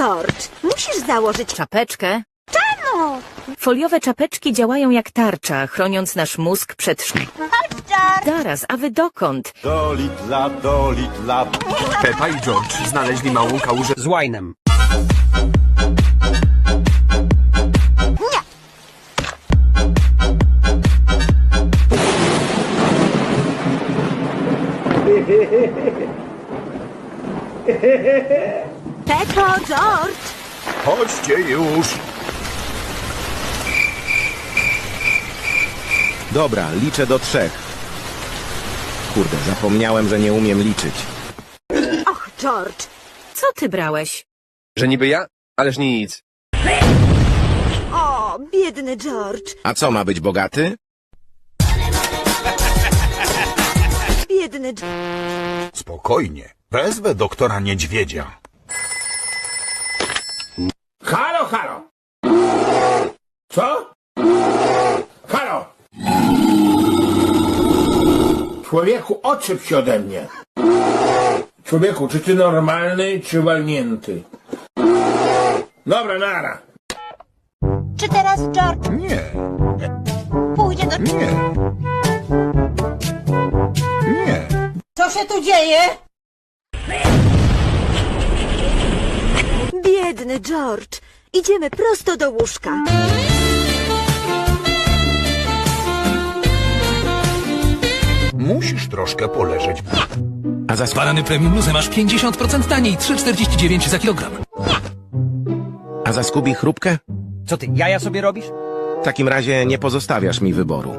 George, musisz założyć... Czapeczkę? Czemu? Foliowe czapeczki działają jak tarcza, chroniąc nasz mózg przed sz... Chodź, George. Zaraz, a wy dokąd? Do Lidla, do Lidla. Pepa i George znaleźli małą kałużę z łajnem. Peppo, George. Chodźcie już. Dobra, liczę do trzech. Kurde, zapomniałem, że nie umiem liczyć. Och, George. Co ty brałeś? Że niby ja? Ależ nic. O, biedny George. A co, ma być bogaty? Biedny George. Spokojnie. Wezwę doktora niedźwiedzia. Człowieku, odczep się ode mnie. Człowieku, czy ty normalny, czy walnięty? Dobra, nara. Czy teraz George Nie, pójdzie do... nie. Nie. Co się tu dzieje? Biedny George. Idziemy prosto do łóżka. Musisz troszkę poleżeć. A za Banany Premium Luzy masz 50% taniej, 3,49 za kilogram. a za Skubi chrupkę? Co ty, jaja sobie robisz? W takim razie nie pozostawiasz mi wyboru.